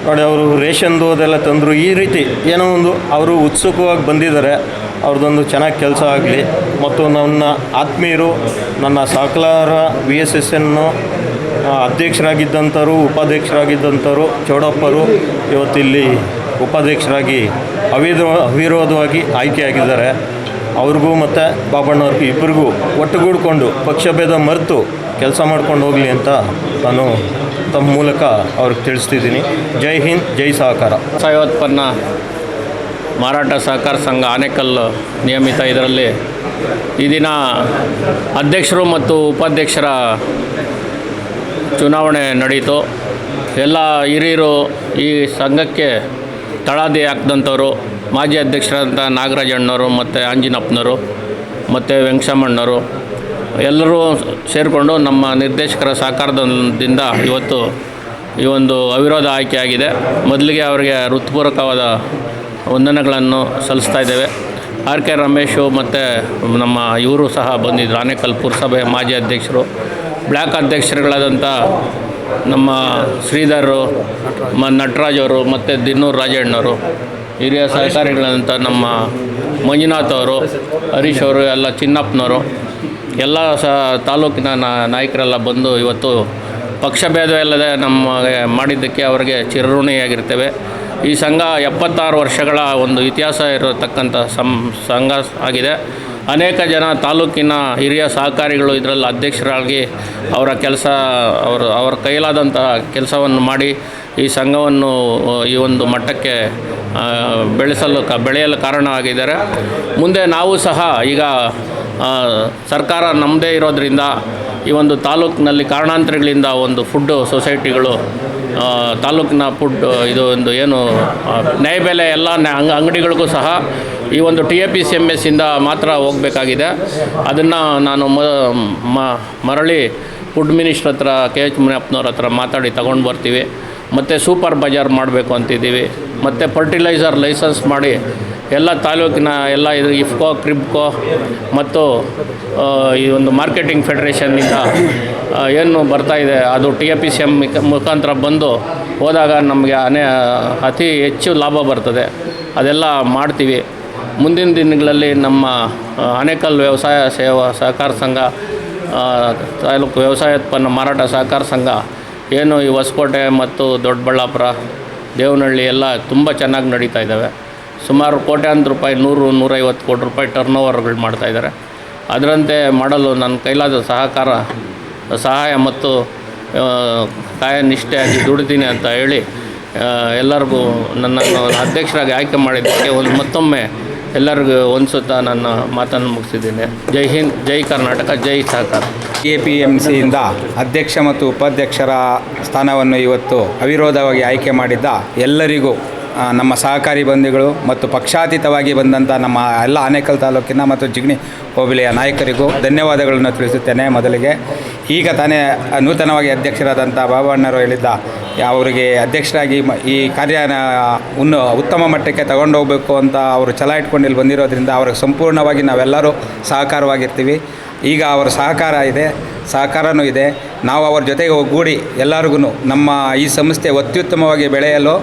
ನೋಡಿ ಅವರು ರೇಷನ್ದು ಅದೆಲ್ಲ ತಂದರು. ಈ ರೀತಿ ಏನೋ ಒಂದು ಅವರು ಉತ್ಸುಕವಾಗಿ ಬಂದಿದ್ದಾರೆ. ಅವ್ರದ್ದೊಂದು ಚೆನ್ನಾಗಿ ಕೆಲಸ ಆಗಲಿ. ಮತ್ತು ನನ್ನ ಆತ್ಮೀಯರು, ನನ್ನ ಸಹಕಾರ ವಿ ಎಸ್ ಎಸ್ ಎನ್ನು ಅಧ್ಯಕ್ಷರಾಗಿದ್ದಂಥವ್ರು, ಉಪಾಧ್ಯಕ್ಷರಾಗಿದ್ದಂಥವರು, ಚೌಡಪ್ಪರು ಇವತ್ತಿಲ್ಲಿ ಉಪಾಧ್ಯಕ್ಷರಾಗಿ ಅವಿರೋ, ಅವಿರೋಧವಾಗಿ ಆಯ್ಕೆಯಾಗಿದ್ದಾರೆ. ಅವ್ರಿಗೂ ಮತ್ತು ಬಾಬಣ್ಣವ್ರಿಗೂ ಇಬ್ಬರಿಗೂ ಒಟ್ಟುಗೂಡಿಕೊಂಡು ಪಕ್ಷಭೇದ ಮರೆತು ಕೆಲಸ ಮಾಡ್ಕೊಂಡು ಹೋಗಲಿ ಅಂತ ನಾನು ತಮ್ಮ ಮೂಲಕ ಅವ್ರಿಗೆ ತಿಳಿಸ್ತಿದ್ದೀನಿ. ಜೈ ಹಿಂದ್, ಜೈ ಸಹಕಾರ. ಸಾಯೋತ್ಪನ್ನ ಮಾರಾಟ ಸಹಕಾರ ಸಂಘ ಆನೇಕಲ್ ನಿಯಮಿತ ಇದರಲ್ಲಿ ಈ ದಿನ ಅಧ್ಯಕ್ಷರು ಮತ್ತು ಉಪಾಧ್ಯಕ್ಷರ ಚುನಾವಣೆ ನಡೀತು. ಎಲ್ಲ ಹಿರಿಯರು ಈ ಸಂಘಕ್ಕೆ ತಳಾದಿ ಹಾಕಿದಂಥವ್ರು, ಮಾಜಿ ಅಧ್ಯಕ್ಷರಾದಂಥ ನಾಗರಾಜಣ್ಣವರು ಮತ್ತು ಆಂಜಿನಪ್ಪನವರು ಮತ್ತು ವೆಂಕಟಮ್ಮಣ್ಣವರು ಎಲ್ಲರೂ ಸೇರಿಕೊಂಡು ನಮ್ಮ ನಿರ್ದೇಶಕರ ಸಹಕಾರದಿಂದ ಇವತ್ತು ಈ ಒಂದು ಅವಿರೋಧ ಆಯ್ಕೆಯಾಗಿದೆ ಮೊದಲಿಗೆ ಅವರಿಗೆ ಹೃತ್ಪೂರ್ವಕವಾದ ವಂದನೆಗಳನ್ನು ಸಲ್ಲಿಸ್ತಾ ಇದ್ದೇವೆ. ಆರ್ ಕೆ ರಮೇಶು ಮತ್ತು ನಮ್ಮ ಇವರು ಸಹ ಬಂದಿದ್ದರು. ಆನೇಕಲ್ ಪುರಸಭೆ ಮಾಜಿ ಅಧ್ಯಕ್ಷರು. ಬ್ಲ್ಯಾಕ್ ಅಧ್ಯಕ್ಷರುಗಳಾದಂಥ ನಮ್ಮ ಶ್ರೀಧರರು ಮ ನಟರಾಜ್ ಅವರು ಮತ್ತು ದಿನ್ನೂರು ರಾಜಣ್ಣವರು, ಹಿರಿಯ ಸಹಕಾರಿಗಳಾದಂಥ ನಮ್ಮ ಮಂಜುನಾಥ್ ಅವರು, ಹರೀಶ್ ಅವರು, ಎಲ್ಲ ಚಿನ್ನಪ್ಪನವರು, ಎಲ್ಲ ಸಹ ತಾಲೂಕಿನ ನಾಯಕರೆಲ್ಲ ಬಂದು ಇವತ್ತು ಪಕ್ಷಭೇದ ಇಲ್ಲದೆ ನಮಗೆ ಮಾಡಿದ್ದಕ್ಕೆ ಅವರಿಗೆ ಚಿರಋಣಿಯಾಗಿರ್ತೇವೆ. ಈ ಸಂಘ ಎಪ್ಪತ್ತಾರು ವರ್ಷಗಳ ಒಂದು ಇತಿಹಾಸ ಇರತಕ್ಕಂಥ ಸಂ ಸಂಘ ಆಗಿದೆ. ಅನೇಕ ಜನ ತಾಲೂಕಿನ ಹಿರಿಯ ಸಹಕಾರಿಗಳು ಇದರಲ್ಲಿ ಅಧ್ಯಕ್ಷರಾಗಿ ಅವರ ಕೆಲಸ, ಅವರು, ಅವರ ಕೈಲಾದಂತಹ ಕೆಲಸವನ್ನು ಮಾಡಿ ಈ ಸಂಘವನ್ನು ಈ ಒಂದು ಮಟ್ಟಕ್ಕೆ ಬೆಳೆಸಲು ಕ, ಬೆಳೆಯಲು ಕಾರಣ ಆಗಿದ್ದಾರೆ ಮುಂದೆ ನಾವು ಸಹ ಈಗ ಸರ್ಕಾರ ನಮ್ಮದೇ ಇರೋದರಿಂದ ಈ ಒಂದು ತಾಲೂಕಿನಲ್ಲಿ ಕಾರಣಾಂತರಗಳಿಂದ ಒಂದು ಫುಡ್ ಸೊಸೈಟಿಗಳು ತಾಲೂಕಿನ ಫುಡ್, ಇದು ಒಂದು ಏನು ನ್ಯಾಯಬೆಲೆ ಎಲ್ಲ ಅಂಗಡಿಗಳಿಗೂ ಸಹ ಈ ಒಂದು T A P C M ಎಸ್ಸಿಂದ ಮಾತ್ರ ಹೋಗಬೇಕಾಗಿದೆ. ಅದನ್ನು ನಾನು ಮರಳಿ ಫುಡ್ ಮಿನಿಸ್ಟ್ರ್ ಹತ್ರ ಕೆ ಎಚ್ ಮುನಿಯಪ್ಪನವ್ರ ಹತ್ರ ಮಾತಾಡಿ ತಗೊಂಡು ಬರ್ತೀವಿ. ಮತ್ತು ಸೂಪರ್ ಬಜಾರ್ ಮಾಡಬೇಕು ಅಂತಿದ್ದೀವಿ. ಮತ್ತು ಫರ್ಟಿಲೈಸರ್ ಲೈಸೆನ್ಸ್ ಮಾಡಿ ಎಲ್ಲ ತಾಲೂಕಿನ ಎಲ್ಲ ಇದು ಇಫ್ಕೋ ಕ್ರಿಬ್ಕೋ ಮತ್ತು ಈ ಒಂದು ಮಾರ್ಕೆಟಿಂಗ್ ಫೆಡರೇಷನ್ನಿಂದ ಏನು ಬರ್ತಾ ಇದೆ, ಅದು T A P C M ಮುಖಾಂತರ ಬಂದು ಹೋದಾಗ ನಮಗೆ ಅನೇ, ಅತಿ ಹೆಚ್ಚು ಲಾಭ ಬರ್ತದೆ. ಅದೆಲ್ಲ ಮಾಡ್ತೀವಿ. ಮುಂದಿನ ದಿನಗಳಲ್ಲಿ ನಮ್ಮ ಆನೇಕಲ್ ವ್ಯವಸಾಯ ಸೇವಾ ಸಹಕಾರ ಸಂಘ ತಾಲೂಕು ವ್ಯವಸಾಯೋತ್ಪನ್ನ ಮಾರಾಟ ಸಹಕಾರ ಸಂಘ, ಏನು ಈ ಹೊಸಕೋಟೆ ಮತ್ತು ದೊಡ್ಡಬಳ್ಳಾಪುರ, ದೇವನಹಳ್ಳಿ ಎಲ್ಲ ತುಂಬ ಚೆನ್ನಾಗಿ ನಡೀತಾ ಇದ್ದಾವೆ. ಸುಮಾರು ಕೋಟ್ಯಾಂತರ ರೂಪಾಯಿ, ನೂರು, ನೂರೈವತ್ತು ಕೋಟಿ ರೂಪಾಯಿ ಟರ್ನ್ ಓವರ್ಗಳು ಮಾಡ್ತಾಯಿದ್ದಾರೆ ಅದರಂತೆ ಮಾಡಲು ನನ್ನ ಕೈಲಾದ ಸಹಕಾರ, ಸಹಾಯ ಮತ್ತು ಕಾಯ ನಿಷ್ಠೆಯಾಗಿ ದುಡಿತೀನಿ ಅಂತ ಹೇಳಿ ಎಲ್ಲರಿಗೂ ನನ್ನನ್ನು ಅಧ್ಯಕ್ಷರಾಗಿ ಆಯ್ಕೆ ಮಾಡಿದ್ದಕ್ಕೆ ಒಂದು ಮತ್ತೊಮ್ಮೆ ಎಲ್ಲರಿಗೂ ಹೊಂದಿಸುತ್ತಾ ನನ್ನ ಮಾತನ್ನು ಮುಗಿಸಿದ್ದೀನಿ. ಜೈ ಹಿಂದ್, ಜೈ ಕರ್ನಾಟಕ, ಜೈ ಸಹಕಾರ ಎ ಪಿ ಎಂ ಸಿಯಿಂದ ಅಧ್ಯಕ್ಷ ಮತ್ತು ಉಪಾಧ್ಯಕ್ಷರ ಸ್ಥಾನವನ್ನು ಇವತ್ತು ಅವಿರೋಧವಾಗಿ ಆಯ್ಕೆ ಮಾಡಿದ್ದ ಎಲ್ಲರಿಗೂ ನಮ್ಮ ಸಹಕಾರಿ ಬಂಧುಗಳು ಮತ್ತು ಪಕ್ಷಾತೀತವಾಗಿ ಬಂದಂಥ ನಮ್ಮ ಎಲ್ಲ ಆನೇಕಲ್ ತಾಲೂಕಿನ ಮತ್ತು ಜಿಗಣಿ ಹೋಬಳಿಯ ನಾಯಕರಿಗೂ ಧನ್ಯವಾದಗಳನ್ನು ತಿಳಿಸುತ್ತೇನೆ ಮೊದಲಿಗೆ. ಈಗ ತಾನೇ ನೂತನವಾಗಿ ಅಧ್ಯಕ್ಷರಾದಂಥ ಬಾಬಣ್ಣರು ಹೇಳಿದ್ದ, ಅವರಿಗೆ ಅಧ್ಯಕ್ಷರಾಗಿ ಈ ಕಾರ್ಯನ ಉನ್ನು ಉತ್ತಮ ಮಟ್ಟಕ್ಕೆ ತಗೊಂಡು ಹೋಗಬೇಕು ಅಂತ ಅವರು ಛಲ ಇಟ್ಕೊಂಡು ಇಲ್ಲಿ ಬಂದಿರೋದ್ರಿಂದ ಅವ್ರಿಗೆ ಸಂಪೂರ್ಣವಾಗಿ ನಾವೆಲ್ಲರೂ ಸಹಕಾರವಾಗಿರ್ತೀವಿ. ಈಗ ಅವರ ಸಹಕಾರ ಇದೆ, ಸಹಕಾರನೂ ಇದೆ. ನಾವು ಅವ್ರ ಜೊತೆಗೆ ಒಗ್ಗೂಡಿ ಎಲ್ಲರಿಗೂ ನಮ್ಮ ಈ ಸಂಸ್ಥೆ ಅತ್ಯುತ್ತಮವಾಗಿ ಬೆಳೆಯಲು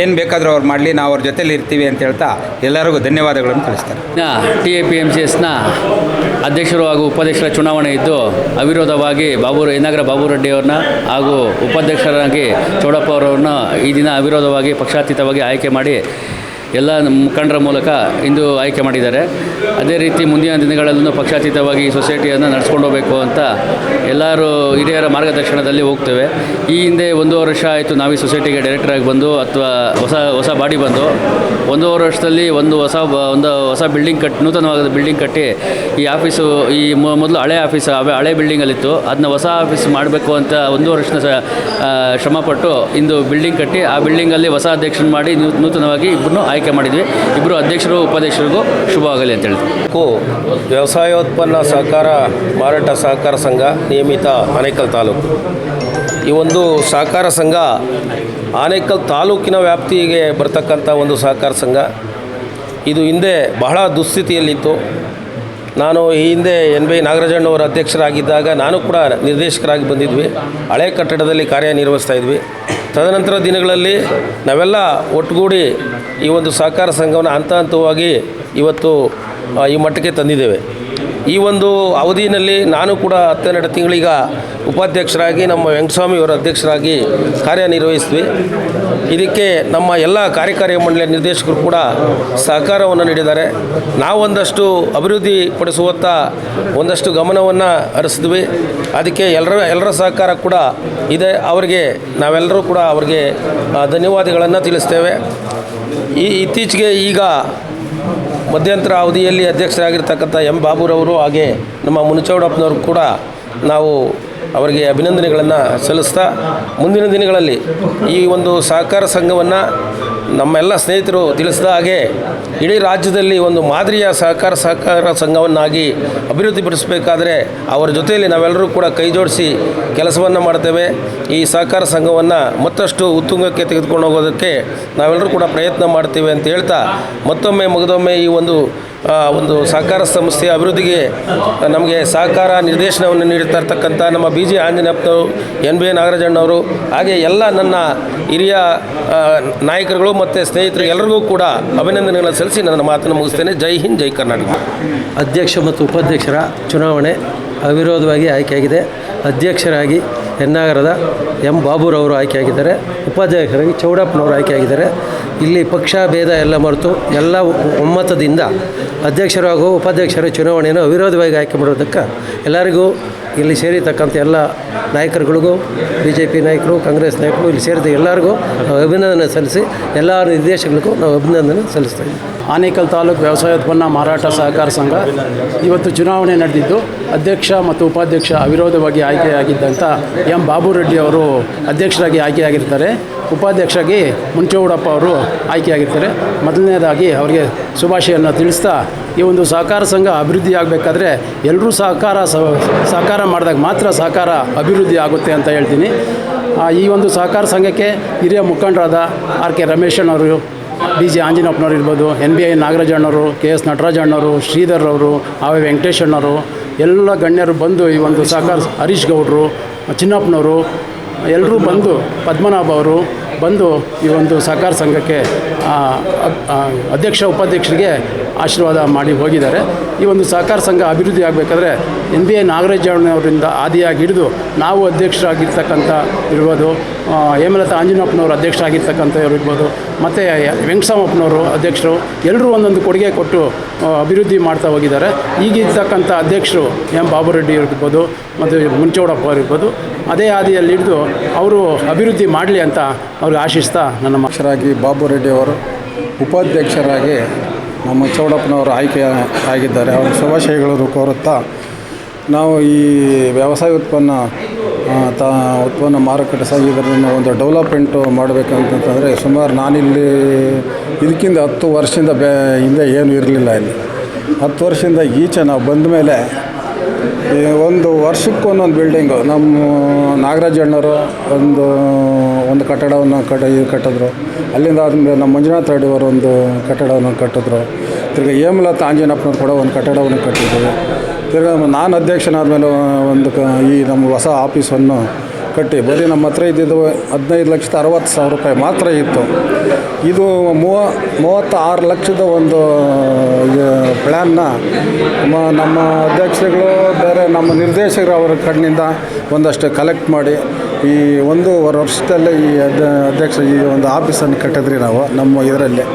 ಏನು ಬೇಕಾದರೂ ಅವ್ರು ಮಾಡಲಿ, ನಾವು ಅವ್ರ ಜೊತೆಲಿ ಇರ್ತೀವಿ ಅಂತ ಹೇಳ್ತಾ ಎಲ್ಲರಿಗೂ ಧನ್ಯವಾದಗಳನ್ನು ತಿಳಿಸ್ತಾರೆ. T A P M C ಎಸ್ನ ಅಧ್ಯಕ್ಷರು ಹಾಗೂ ಉಪಾಧ್ಯಕ್ಷರ ಚುನಾವಣೆ ಇದ್ದು, ಅವಿರೋಧವಾಗಿ ಬಾಬು ಯನಾಗರ ಬಾಬು ರೆಡ್ಡಿ ಅವ್ರನ್ನ ಹಾಗೂ ಉಪಾಧ್ಯಕ್ಷರಾಗಿ ಚೌಡಪ್ಪ ಅವರನ್ನ ಈ ದಿನ ಅವಿರೋಧವಾಗಿ, ಪಕ್ಷಾತೀತವಾಗಿ ಆಯ್ಕೆ ಮಾಡಿ ಎಲ್ಲ ಮುಖಂಡರ ಮೂಲಕ ಇಂದು ಆಯ್ಕೆ ಮಾಡಿದ್ದಾರೆ. ಅದೇ ರೀತಿ ಮುಂದಿನ ದಿನಗಳಲ್ಲೂ ಪಕ್ಷಾತೀತವಾಗಿ ಈ ಸೊಸೈಟಿಯನ್ನು ನಡೆಸ್ಕೊಂಡು ಹೋಗಬೇಕು ಅಂತ ಎಲ್ಲರೂ ಹಿರಿಯರ ಮಾರ್ಗದರ್ಶನದಲ್ಲಿ ಹೋಗ್ತೇವೆ. ಈ ಹಿಂದೆ ಒಂದೂವರೆ ವರ್ಷ ಆಯಿತು ನಾವು ಈ ಸೊಸೈಟಿಗೆ ಡೈರೆಕ್ಟರಾಗಿ ಬಂದು ಅಥವಾ ಹೊಸ ಹೊಸ ಬಾಡಿ ಬಂದು ಒಂದೂವರೆ ವರ್ಷದಲ್ಲಿ ಒಂದು ಹೊಸ ಒಂದು ಹೊಸ ಬಿಲ್ಡಿಂಗ್ ಕಟ್ಟಿ ನೂತನವಾದ ಬಿಲ್ಡಿಂಗ್ ಕಟ್ಟಿ ಈ ಆಫೀಸು ಈ ಮೊದಲು ಹಳೆ ಆಫೀಸ್ ಹಳೆ ಬಿಲ್ಡಿಂಗಲ್ಲಿತ್ತು ಅದನ್ನ ಹೊಸ ಆಫೀಸ್ ಮಾಡಬೇಕು ಅಂತ ಒಂದು ವರ್ಷದ ಶ್ರಮಪಟ್ಟು ಇಂದು ಬಿಲ್ಡಿಂಗ್ ಕಟ್ಟಿ ಆ ಬಿಲ್ಡಿಂಗಲ್ಲಿ ಹೊಸ ಅಧ್ಯಕ್ಷನ ಮಾಡಿ ನೂತನವಾಗಿ ಇಬ್ಬರನ್ನು ಆಯ್ಕೆ ಮಾಡಿದ್ವಿ. ಇಬ್ಬರು ಅಧ್ಯಕ್ಷರು, ಉಪಾಧ್ಯಕ್ಷರಿಗೂ ಶುಭವಾಗಲಿ ಅಂತ ಹೇಳ್ತೀವಿ ಕು ವ್ಯವಸಾಯೋತ್ಪನ್ನ ಸಹಕಾರ, ಮಾರಾಟ ಸಹಕಾರ ಸಂಘ ನಿಯಮಿತ ಆನೇಕಲ್ ತಾಲೂಕು. ಈ ಒಂದು ಸಹಕಾರ ಸಂಘ ಆನೇಕಲ್ ತಾಲೂಕಿನ ವ್ಯಾಪ್ತಿಗೆ ಬರ್ತಕ್ಕಂಥ ಒಂದು ಸಹಕಾರ ಸಂಘ. ಇದು ಹಿಂದೆ ಬಹಳ ದುಸ್ಥಿತಿಯಲ್ಲಿತ್ತು. ನಾನು ಈ ಹಿಂದೆ ಎನ್ ಬಿ ನಾಗರಾಜಣ್ಣವರ ಅಧ್ಯಕ್ಷರಾಗಿದ್ದಾಗ ನಾನು ಕೂಡ ನಿರ್ದೇಶಕರಾಗಿ ಬಂದಿದ್ವಿ. ಹಳೆ ಕಟ್ಟಡದಲ್ಲಿ ಕಾರ್ಯನಿರ್ವಹಿಸ್ತಾ ಇದ್ವಿ. ತದನಂತರ ದಿನಗಳಲ್ಲಿ ನಾವೆಲ್ಲ ಒಟ್ಟುಗೂಡಿ ಈ ಒಂದು ಸಹಕಾರ ಸಂಘವನ್ನು ಹಂತ ಹಂತವಾಗಿ ಇವತ್ತು ಈ ಮಟ್ಟಕ್ಕೆ ತಂದಿದ್ದೇವೆ. ಈ ಒಂದು ಅವಧಿಯಲ್ಲಿ ನಾನು ಕೂಡ ಹತ್ತೆರಡು ತಿಂಗಳೀಗ ಉಪಾಧ್ಯಕ್ಷರಾಗಿ, ನಮ್ಮ ವೆಂಕಟಸ್ವಾಮಿಯವರ ಅಧ್ಯಕ್ಷರಾಗಿ ಕಾರ್ಯನಿರ್ವಹಿಸಿದ್ವಿ. ಇದಕ್ಕೆ ನಮ್ಮ ಎಲ್ಲ ಕಾರ್ಯಕಾರಿ ಮಂಡಳಿಯ ನಿರ್ದೇಶಕರು ಕೂಡ ಸಹಕಾರವನ್ನು ನೀಡಿದ್ದಾರೆ. ನಾವೊಂದಷ್ಟು ಅಭಿವೃದ್ಧಿ ಪಡಿಸುವತ್ತ ಒಂದಷ್ಟು ಗಮನವನ್ನು ಹರಿಸಿದ್ವಿ. ಅದಕ್ಕೆ ಎಲ್ಲರ ಎಲ್ಲರ ಸಹಕಾರ ಕೂಡ ಇದೆ. ಅವರಿಗೆ, ನಾವೆಲ್ಲರೂ ಕೂಡ ಅವರಿಗೆ ಧನ್ಯವಾದಗಳನ್ನು ತಿಳಿಸ್ತೇವೆ. ಈ, ಇತ್ತೀಚೆಗೆ ಈಗ ಮಧ್ಯಂತರ ಅವಧಿಯಲ್ಲಿ ಅಧ್ಯಕ್ಷರಾಗಿರ್ತಕ್ಕಂಥ ಎಂ ಬಾಬುರವರು ಹಾಗೆ ನಮ್ಮ ಮುನಿಚೌಡಪ್ಪನವರು ಕೂಡ ನಾವು ಅವರಿಗೆ ಅಭಿನಂದನೆಗಳನ್ನು ಸಲ್ಲಿಸ್ತಾ ಮುಂದಿನ ದಿನಗಳಲ್ಲಿ ಈ ಒಂದು ಸಹಕಾರ ಸಂಘವನ್ನು ನಮ್ಮೆಲ್ಲ ಸ್ನೇಹಿತರು ತಿಳಿಸಿದ ಹಾಗೆ ಇಡೀ ರಾಜ್ಯದಲ್ಲಿ ಒಂದು ಮಾದರಿಯ ಸಹಕಾರ ಸಹಕಾರ ಸಂಘವನ್ನಾಗಿ ಅಭಿವೃದ್ಧಿಪಡಿಸಬೇಕಾದ್ರೆ ಅವರ ಜೊತೆಯಲ್ಲಿ ನಾವೆಲ್ಲರೂ ಕೂಡ ಕೈ ಜೋಡಿಸಿ ಕೆಲಸವನ್ನು ಮಾಡ್ತೇವೆ. ಈ ಸಹಕಾರ ಸಂಘವನ್ನು ಮತ್ತಷ್ಟು ಉತ್ತುಂಗಕ್ಕೆ ತೆಗೆದುಕೊಂಡು ಹೋಗೋದಕ್ಕೆ ನಾವೆಲ್ಲರೂ ಕೂಡ ಪ್ರಯತ್ನ ಮಾಡ್ತೇವೆ ಅಂತ ಹೇಳ್ತಾ ಮತ್ತೊಮ್ಮೆ ಮುಗಿದೊಮ್ಮೆ ಈ ಒಂದು ಒಂದು ಸಹಕಾರ ಸಂಸ್ಥೆಯ ಅಭಿವೃದ್ಧಿಗೆ ನಮಗೆ ಸಹಕಾರ ನಿರ್ದೇಶನವನ್ನು ನೀಡ್ತಾ ಇರ್ತಕ್ಕಂಥ ನಮ್ಮ ಬಿ ಜಿ ಆಂಜನೇಯಪ್ಪನವರು, ಎನ್ ಬಿ ನಾಗರಾಜಣ್ಣವರು, ಹಾಗೆ ಎಲ್ಲ ನನ್ನ ಹಿರಿಯ ನಾಯಕರುಗಳು ಮತ್ತು ಸ್ನೇಹಿತರು ಎಲ್ಲರಿಗೂ ಕೂಡ ಅಭಿನಂದನೆಗಳನ್ನು ಸಲ್ಲಿಸಿ ನನ್ನ ಮಾತನ್ನು ಮುಗಿಸ್ತೇನೆ. ಜೈ ಹಿಂದ್, ಜೈ ಕರ್ನಾಟಕ. ಅಧ್ಯಕ್ಷ ಮತ್ತು ಉಪಾಧ್ಯಕ್ಷರ ಚುನಾವಣೆ ಅವಿರೋಧವಾಗಿ ಆಯ್ಕೆಯಾಗಿದೆ. ಅಧ್ಯಕ್ಷರಾಗಿ ಹೆನ್ನಾಗರದ ಎಂ ಬಾಬುರವರು ಆಯ್ಕೆಯಾಗಿದ್ದಾರೆ. ಉಪಾಧ್ಯಕ್ಷರಾಗಿ ಚೌಡಪ್ಪನವರು ಆಯ್ಕೆಯಾಗಿದ್ದಾರೆ. ಇಲ್ಲಿ ಪಕ್ಷ, ಭೇದ ಎಲ್ಲ ಮರೆತು ಎಲ್ಲ ಒಮ್ಮತದಿಂದ ಅಧ್ಯಕ್ಷರು ಹಾಗೂ ಉಪಾಧ್ಯಕ್ಷರ ಚುನಾವಣೆಯನ್ನು ಅವಿರೋಧವಾಗಿ ಆಯ್ಕೆ ಮಾಡೋದಕ್ಕೆ ಎಲ್ಲರಿಗೂ ಇಲ್ಲಿ ಸೇರಿತಕ್ಕಂಥ ಎಲ್ಲ ನಾಯಕರುಗಳಿಗೂ ಬಿ ಜೆ ಪಿ ನಾಯಕರು, ಕಾಂಗ್ರೆಸ್ ನಾಯಕರು ಇಲ್ಲಿ ಸೇರಿದ ಎಲ್ಲರಿಗೂ ನಾವು ಅಭಿನಂದನೆ ಸಲ್ಲಿಸಿ ಎಲ್ಲ ನಿರ್ದೇಶಕರಿಗೂ ನಾವು ಅಭಿನಂದನೆ ಸಲ್ಲಿಸ್ತೇವೆ ಆನೇಕಲ್ ತಾಲೂಕು ವ್ಯವಸಾಯ ಉತ್ಪನ್ನ ಮಾರಾಟ ಸಹಕಾರ ಸಂಘ ಇವತ್ತು ಚುನಾವಣೆ ನಡೆದಿದ್ದು ಅಧ್ಯಕ್ಷ ಮತ್ತು ಉಪಾಧ್ಯಕ್ಷ ಅವಿರೋಧವಾಗಿ ಆಯ್ಕೆಯಾಗಿದ್ದಂಥ ಎಂ ಬಾಬು ರೆಡ್ಡಿ ಅವರು ಅಧ್ಯಕ್ಷರಾಗಿ ಆಯ್ಕೆಯಾಗಿರ್ತಾರೆ. ಉಪಾಧ್ಯಕ್ಷರಾಗಿ ಮುಂಚೂಡಪ್ಪ ಅವರು ಆಯ್ಕೆಯಾಗಿರ್ತಾರೆ. ಮೊದಲನೇದಾಗಿ ಅವರಿಗೆ ಶುಭಾಶಯನ್ನು ತಿಳಿಸ್ತಾ ಈ ಒಂದು ಸಹಕಾರ ಸಂಘ ಅಭಿವೃದ್ಧಿ ಆಗಬೇಕಾದ್ರೆ ಎಲ್ಲರೂ ಸಹಕಾರ ಸಹಕಾರ ಮಾಡಿದಾಗ ಮಾತ್ರ ಸಹಕಾರ ಅಭಿವೃದ್ಧಿ ಆಗುತ್ತೆ ಅಂತ ಹೇಳ್ತೀನಿ. ಈ ಒಂದು ಸಹಕಾರ ಸಂಘಕ್ಕೆ ಹಿರಿಯ ಮುಖಂಡರಾದ ಆರ್ ಕೆ ರಮೇಶಣ್ಣವರು ಡಿ ಜಿ ಆಂಜನಪ್ಪನವ್ರು ಇರ್ಬೋದು, ಎನ್ ಬಿ ಐ ನಾಗರಾಜಣ್ಣವರು ಕೆ ಎಸ್ ನಟರಾಜಣ್ಣವರು ಶ್ರೀಧರ್ ಅವರು ಆವೆ ವೆಂಕಟೇಶಣ್ಣವರು ಎಲ್ಲ ಗಣ್ಯರು ಬಂದು ಈ ಒಂದು ಸಹಕಾರ ಹರೀಶ್ ಗೌಡರು, ಚಿನ್ನಪ್ಪನವರು ಎಲ್ಲರೂ ಬಂದು ಪದ್ಮನಾಭ ಅವರು ಬಂದು ಈ ಒಂದು ಸಹಕಾರ ಸಂಘಕ್ಕೆ ಅಧ್ಯಕ್ಷ ಉಪಾಧ್ಯಕ್ಷರಿಗೆ ಆಶೀರ್ವಾದ ಮಾಡಿ ಹೋಗಿದ್ದಾರೆ. ಈ ಒಂದು ಸಹಕಾರ ಸಂಘ ಅಭಿವೃದ್ಧಿ ಆಗಬೇಕಾದ್ರೆ ಎನ್ ಬಿ ಐ ನಾಗರಾಜಣ್ಣವರಿಂದ ಆದಿಯಾಗಿ ಹಿಡಿದು ನಾವು ಅಧ್ಯಕ್ಷರಾಗಿರ್ತಕ್ಕಂಥ ಇರ್ಬೋದು ಹೇಮಲತಾ ಆಂಜನಪ್ಪನವರು ಅಧ್ಯಕ್ಷರಾಗಿರ್ತಕ್ಕಂಥವ್ರು ಇರ್ಬೋದು, ಮತ್ತು ವೆಂಕಟಸ್ವಾಮಪ್ಪನವರು ಅಧ್ಯಕ್ಷರು ಎಲ್ಲರೂ ಒಂದೊಂದು ಕೊಡುಗೆ ಕೊಟ್ಟು ಅಭಿವೃದ್ಧಿ ಮಾಡ್ತಾ ಹೋಗಿದ್ದಾರೆ. ಈಗಿರ್ತಕ್ಕಂಥ ಅಧ್ಯಕ್ಷರು ಎಂ ಬಾಬುರೆಡ್ಡಿ ಇರ್ಬೋದು, ಮತ್ತು ಮುಂಚೋಡಪ್ಪ ಅವರಿರ್ಬೋದು ಅದೇ ಹಾದಿಯಲ್ಲಿ ಹಿಡಿದು ಅವರು ಅಭಿವೃದ್ಧಿ ಮಾಡಲಿ ಅಂತ ಅವ್ರಿಗೆ ಆಶಿಸ್ತಾ ನನ್ನ ಮಕ್ಷರಾಗಿ ಅಧ್ಯಕ್ಷರಾಗಿ ಬಾಬು ರೆಡ್ಡಿ ಅವರು ಉಪಾಧ್ಯಕ್ಷರಾಗಿ ನಮ್ಮ ಚೌಡಪ್ಪನವರು ಆಯ್ಕೆ ಆಗಿದ್ದಾರೆ, ಅವರ ಶುಭಾಶಯಗಳು ಕೋರುತ್ತಾ, ನಾವು ಈ ವ್ಯವಸಾಯ ಉತ್ಪನ್ನ ತ, ಉತ್ಪನ್ನ ಮಾರುಕಟ್ಟೆ ಸಹ ಇದರನ್ನು ಒಂದು ಡೆವಲಪ್ಮೆಂಟು ಮಾಡಬೇಕಂತಂದರೆ ಸುಮಾರು ನಾನಿಲ್ಲಿ, ಇದಕ್ಕಿಂತ ಹತ್ತು ವರ್ಷದಿಂದ ಬೇ, ಹಿಂದೆ ಏನೂ ಇರಲಿಲ್ಲ ಇಲ್ಲಿ. ಹತ್ತು ವರ್ಷದಿಂದ ಈಚೆ ನಾವು ಬಂದ ಮೇಲೆ ಒಂದು ವರ್ಷಕ್ಕೆ ಒಂದೊಂದು ಬಿಲ್ಡಿಂಗು ನಮ್ಮ ನಾಗರಾಜ್ ಅಣ್ಣವರು ಒಂದು ಒಂದು ಕಟ್ಟಡವನ್ನು ಕಟ್ಟ ಕಟ್ಟಿದ್ರು. ಅಲ್ಲಿಂದ ಆದಮೇಲೆ ನಮ್ಮ ಮಂಜುನಾಥ್ ರೆಡ್ಡಿಯವರು ಒಂದು ಕಟ್ಟಡವನ್ನು ಕಟ್ಟಿದ್ರು. ತಿರ್ಗಿ ಹೇಮಲತಾ ಆಂಜನಪ್ಪನವ್ರು ಕೂಡ ಒಂದು ಕಟ್ಟಡವನ್ನು ಕಟ್ಟಿದ್ರು. ತಿರ್ಗಿ ನಾನು ಅಧ್ಯಕ್ಷನಾದಮೇಲೆ ಒಂದು ಕ, ಈ ನಮ್ಮ ಹೊಸ ಆಫೀಸನ್ನು ಕಟ್ಟಿ. ಬರೀ ನಮ್ಮ ಹತ್ರ ಇದ್ದಿದ್ದು ಹದಿನೈದು ಲಕ್ಷದ ಅರವತ್ತು ಸಾವಿರ ರೂಪಾಯಿ ಮಾತ್ರ ಇತ್ತು. ಇದು ಮೂವ, ಮೂವತ್ತಾರು ಲಕ್ಷದ ಒಂದು ಪ್ಲ್ಯಾನ್ನ ನಮ್ಮ ಅಧ್ಯಕ್ಷರುಗಳು, ಬೇರೆ ನಮ್ಮ ನಿರ್ದೇಶಕರು ಅವರ ಕಣ್ಣಿಂದ ಒಂದಷ್ಟು ಕಲೆಕ್ಟ್ ಮಾಡಿ ಈ ಒಂದೂವರೆ ವರ್ಷದಲ್ಲೇ ಈ ಅಧ್ಯ ಅಧ್ಯಕ್ಷ ಈ ಒಂದು ಆಫೀಸನ್ನು ಕಟ್ಟಿದ್ರಿ ನಾವು ನಮ್ಮ ಇದರಲ್ಲಿ.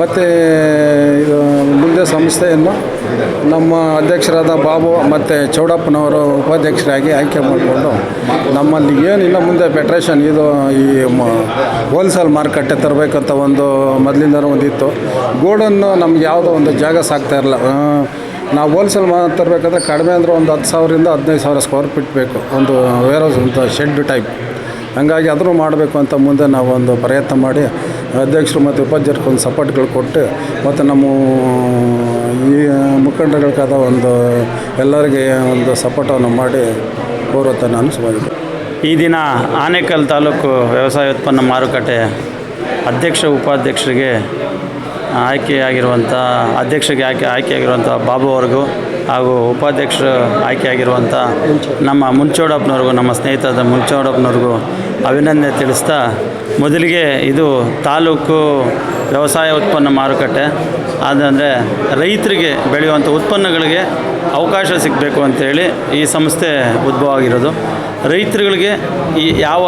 ಮತ್ತು, ಇದು ಮುಂದೆ ಸಂಸ್ಥೆಯನ್ನು ನಮ್ಮ ಅಧ್ಯಕ್ಷರಾದ ಬಾಬು ಮತ್ತು ಚೌಡಪ್ಪನವರು ಉಪಾಧ್ಯಕ್ಷರಾಗಿ ಆಯ್ಕೆ ಮಾಡಿಕೊಂಡು ನಮ್ಮಲ್ಲಿ ಏನಿಲ್ಲ, ಮುಂದೆ ಫೆಡ್ರೇಷನ್ ಇದು ಈ ಹೋಲ್ಸೇಲ್ ಮಾರುಕಟ್ಟೆ ತರಬೇಕಂತ ಒಂದು ಮೊದಲಿಂದನೂ ಒಂದಿತ್ತು. ಗೋಡನ್ನು ನಮ್ಗೆ ಯಾವುದೋ ಒಂದು ಜಾಗ ಸಾಕ್ತಾ ಇರಲ್ಲ. ನಾವು ಹೋಲ್ಸೇಲ್ ಮಾ, ತರಬೇಕಾದ್ರೆ ಕಡಿಮೆ ಅಂದರೆ ಒಂದು ಹತ್ತು ಸಾವಿರದಿಂದ ಹದಿನೈದು ಸಾವಿರ ಸ್ಕ್ವೇರ್ ಫೀಟ್ ಬೇಕು. ಒಂದು ವೇರ್ ಹೌಸ್ ಅಂತ ಶೆಡ್ ಟೈಪ್ ಹಂಗಾಗಿ ಅದನ್ನು ಮಾಡಬೇಕು ಅಂತ ಮುಂದೆ ನಾವು ಒಂದು ಪ್ರಯತ್ನ ಮಾಡಿ ಅಧ್ಯಕ್ಷರು ಮತ್ತು ಉಪಾಧ್ಯಕ್ಷರು ಒಂದು ಸಪೋರ್ಟ್ಗಳು ಕೊಟ್ಟು ಮತ್ತು ನಮ್ಮ ಈ ಮುಖಂಡರುಗಳಾದ ಒಂದು ಎಲ್ಲರಿಗೆ ಒಂದು ಸಪೋರ್ಟನ್ನು ಮಾಡಿ ಕೋರುತ್ತಾ ನಾನು ಸುಮಾರು ಈ ದಿನ ಆನೇಕಲ್ ತಾಲೂಕು ವ್ಯವಸಾಯ ಉತ್ಪನ್ನ ಮಾರುಕಟ್ಟೆ ಅಧ್ಯಕ್ಷ, ಉಪಾಧ್ಯಕ್ಷರಿಗೆ ಆಯ್ಕೆಯಾಗಿರುವಂಥ ಅಧ್ಯಕ್ಷರಿಗೆ ಆಯ್ಕೆ ಆಯ್ಕೆಯಾಗಿರುವಂಥ ಬಾಬು ಅವ್ರಿಗೂ ಹಾಗೂ ಉಪಾಧ್ಯಕ್ಷರು ಆಯ್ಕೆಯಾಗಿರುವಂಥ ನಮ್ಮ ಮುಂಚೋಡಪ್ಪನವ್ರಿಗೂ, ನಮ್ಮ ಸ್ನೇಹಿತರಾದ ಮುಂಚೋಡಪ್ಪನವ್ರಿಗೂ ಅಭಿನಂದನೆ ತಿಳಿಸ್ತಾ ಮೊದಲಿಗೆ ಇದು ತಾಲೂಕು ವ್ಯವಸಾಯ ಉತ್ಪನ್ನ ಮಾರುಕಟ್ಟೆ. ಅದಂದರೆ ರೈತರಿಗೆ ಬೆಳೆಯುವಂಥ ಉತ್ಪನ್ನಗಳಿಗೆ ಅವಕಾಶ ಸಿಗಬೇಕು ಅಂತೇಳಿ ಈ ಸಂಸ್ಥೆ ಉದ್ಭವ ಆಗಿರೋದು. ರೈತರುಗಳಿಗೆ ಈ ಯಾವ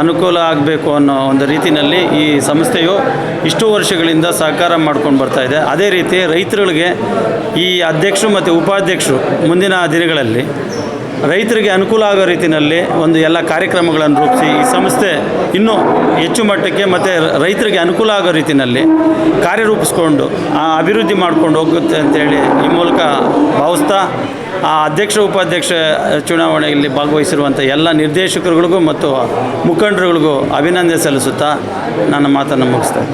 ಅನುಕೂಲ ಆಗಬೇಕು ಅನ್ನೋ ಒಂದು ರೀತಿಯಲ್ಲಿ ಈ ಸಂಸ್ಥೆಯು ಇಷ್ಟು ವರ್ಷಗಳಿಂದ ಸಹಕಾರ ಮಾಡ್ಕೊಂಡು ಬರ್ತಾ ಇದೆ. ಅದೇ ರೀತಿ ರೈತರುಗಳಿಗೆ ಈ ಅಧ್ಯಕ್ಷರು ಮತ್ತು ಉಪಾಧ್ಯಕ್ಷರು ಮುಂದಿನ ದಿನಗಳಲ್ಲಿ ರೈತರಿಗೆ ಅನುಕೂಲ ಆಗೋ ರೀತಿಯಲ್ಲಿ ಒಂದು ಎಲ್ಲ ಕಾರ್ಯಕ್ರಮಗಳನ್ನು ರೂಪಿಸಿ ಈ ಸಂಸ್ಥೆ ಇನ್ನೂ ಹೆಚ್ಚು ಮಟ್ಟಕ್ಕೆ ಮತ್ತು ರೈತರಿಗೆ ಅನುಕೂಲ ಆಗೋ ರೀತಿಯಲ್ಲಿ ಕಾರ್ಯರೂಪಿಸ್ಕೊಂಡು ಆ ಅಭಿವೃದ್ಧಿ ಮಾಡ್ಕೊಂಡು ಹೋಗುತ್ತೆ ಅಂತೇಳಿ ಈ ಮೂಲಕ ಭಾವಿಸ್ತಾ, ಆ ಅಧ್ಯಕ್ಷ, ಉಪಾಧ್ಯಕ್ಷ ಚುನಾವಣೆಯಲ್ಲಿ ಭಾಗವಹಿಸಿರುವಂಥ ಎಲ್ಲ ನಿರ್ದೇಶಕರುಗಳಿಗೂ ಮತ್ತು ಮುಖಂಡರುಗಳಿಗೂ ಅಭಿನಂದನೆ ಸಲ್ಲಿಸುತ್ತಾ ನನ್ನ ಮಾತನ್ನು ಮುಗಿಸ್ತೇನೆ